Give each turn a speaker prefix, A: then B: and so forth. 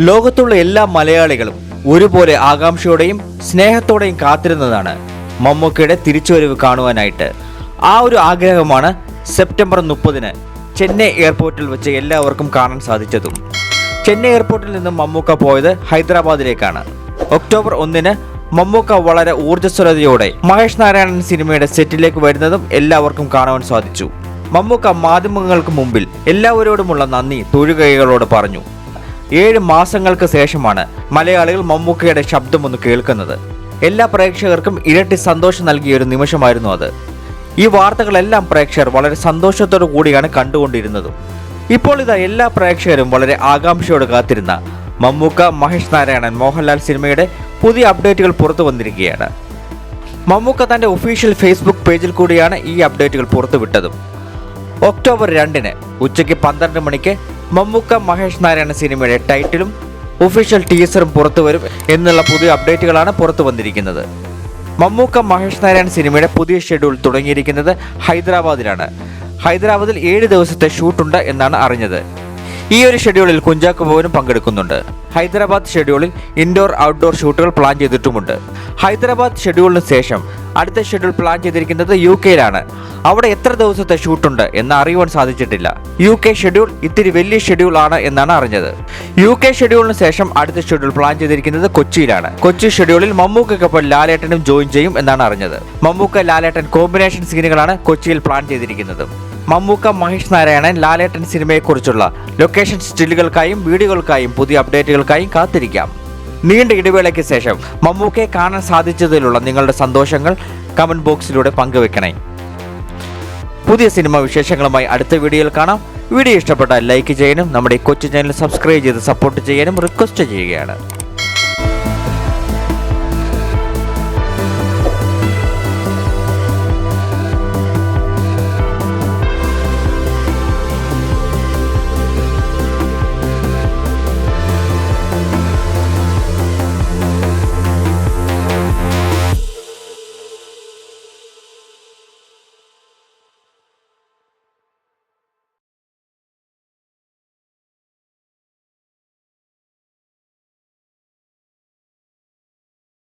A: ലോകത്തുള്ള എല്ലാ മലയാളികളും ഒരുപോലെ ആകാംക്ഷയോടെയും സ്നേഹത്തോടെയും കാത്തിരുന്നതാണ് മമ്മൂക്കയുടെ തിരിച്ചുവരവ് കാണുവാനായിട്ട്. ആ ഒരു ആഗ്രഹമാണ് സെപ്റ്റംബർ മുപ്പതിന് ചെന്നൈ എയർപോർട്ടിൽ വെച്ച് എല്ലാവർക്കും കാണാൻ സാധിച്ചതും. ചെന്നൈ എയർപോർട്ടിൽ നിന്നും മമ്മൂക്ക പോയത് ഹൈദരാബാദിലേക്കാണ്. ഒക്ടോബർ ഒന്നിന് മമ്മൂക്ക വളരെ ഊർജസ്വലതയോടെ മഹേഷ് നാരായണൻ സിനിമയുടെ സെറ്റിലേക്ക് വരുന്നതും എല്ലാവർക്കും കാണുവാൻ സാധിച്ചു. മമ്മൂക്ക മാധ്യമങ്ങൾക്ക് മുമ്പിൽ എല്ലാവരോടുമുള്ള നന്ദി തൊഴുകൈകളോട് പറഞ്ഞു. ഏഴ് മാസങ്ങൾക്ക് ശേഷമാണ് മലയാളികൾ മമ്മൂക്കയുടെ ശബ്ദമൊന്ന് കേൾക്കുന്നത്. എല്ലാ പ്രേക്ഷകർക്കും ഇരട്ടി സന്തോഷം നൽകിയ ഒരു നിമിഷമായിരുന്നു അത്. ഈ വാർത്തകളെല്ലാം പ്രേക്ഷകർ വളരെ സന്തോഷത്തോടു കൂടിയാണ് കണ്ടുകൊണ്ടിരുന്നതും. ഇപ്പോൾ ഇതാ എല്ലാ പ്രേക്ഷകരും വളരെ ആകാംക്ഷയോട് കാത്തിരുന്ന മമ്മൂക്ക മഹേഷ് നാരായണൻ മോഹൻലാൽ സിനിമയുടെ പുതിയ അപ്ഡേറ്റുകൾ പുറത്തു വന്നിരിക്കുകയാണ്. മമ്മൂക്ക തന്റെ ഒഫീഷ്യൽ ഫേസ്ബുക്ക് പേജിൽ കൂടിയാണ് ഈ അപ്ഡേറ്റുകൾ പുറത്തുവിട്ടതും. ഒക്ടോബർ രണ്ടിന് ഉച്ചയ്ക്ക് പന്ത്രണ്ട് മണിക്ക് മമ്മൂക്ക മഹേഷ് നാരായണ സിനിമയുടെ ടൈറ്റിലും ഒഫീഷ്യൽ ടീസറും പുറത്തുവരും എന്നുള്ള പുതിയ അപ്ഡേറ്റുകളാണ് പുറത്തു വന്നിരിക്കുന്നത്. മമ്മൂക്ക മഹേഷ് നാരായണ സിനിമയുടെ പുതിയ ഷെഡ്യൂൾ തുടങ്ങിയിരിക്കുന്നത് ഹൈദരാബാദിലാണ്. ഹൈദരാബാദിൽ ഏഴ് ദിവസത്തെ ഷൂട്ടുണ്ട് എന്നാണ് അറിഞ്ഞത്. ഈ ഒരു ഷെഡ്യൂളിൽ കുഞ്ചാക്കോ ബോബനും പങ്കെടുക്കുന്നുണ്ട്. ഹൈദരാബാദ് ഷെഡ്യൂളിൽ ഇൻഡോർ ഔട്ട്ഡോർ ഷൂട്ടുകൾ പ്ലാൻ ചെയ്തിട്ടുമുണ്ട്. ഹൈദരാബാദ് ഷെഡ്യൂളിന് ശേഷം അടുത്ത ഷെഡ്യൂൾ പ്ലാൻ ചെയ്തിരിക്കുന്നത് യു കെയിലാണ്. അവിടെ എത്ര ദിവസത്തെ ഷൂട്ടുണ്ട് എന്ന് അറിയുവാൻ സാധിച്ചിട്ടില്ല. യു കെ ഷെഡ്യൂൾ ഇത്തിരി വലിയ ഷെഡ്യൂൾ ആണ് എന്നാണ് അറിഞ്ഞത്. യു കെ ഷെഡ്യൂളിന് ശേഷം അടുത്ത ഷെഡ്യൂൾ പ്ലാൻ ചെയ്തിരിക്കുന്നത് കൊച്ചിയിലാണ്. കൊച്ചി ഷെഡ്യൂളിൽ മമ്മൂക്കൊപ്പം ലാലേട്ടനും ജോയിൻ ചെയ്യും എന്നാണ് അറിഞ്ഞത്. മമ്മൂക്ക ലാലേട്ടൻ കോമ്പിനേഷൻ സീനുകളാണ് കൊച്ചിയിൽ പ്ലാൻ ചെയ്തിരിക്കുന്നത്. മമ്മൂക്ക മഹേഷ് നാരായണൻ ലാലേട്ടൻ സിനിമയെക്കുറിച്ചുള്ള ലൊക്കേഷൻ സ്റ്റില്ലുകൾക്കായും വീഡിയോകൾക്കായും പുതിയ അപ്ഡേറ്റുകൾക്കായും കാത്തിരിക്കാം. നീണ്ട ഇടവേളയ്ക്ക് ശേഷം മമ്മൂക്കയെ കാണാൻ സാധിച്ചതിലുള്ള നിങ്ങളുടെ സന്തോഷങ്ങൾ കമന്റ് ബോക്സിലൂടെ പങ്കുവെക്കണേ. പുതിയ സിനിമ വിശേഷങ്ങളുമായി അടുത്ത വീഡിയോയിൽ കാണാം. വീഡിയോ ഇഷ്ടപ്പെട്ടാൽ ലൈക്ക് ചെയ്യാനും നമ്മുടെ കൊച്ചു ചാനൽ സബ്സ്ക്രൈബ് ചെയ്ത് സപ്പോർട്ട് ചെയ്യാനും റിക്വസ്റ്റ് ചെയ്യുകയാണ്.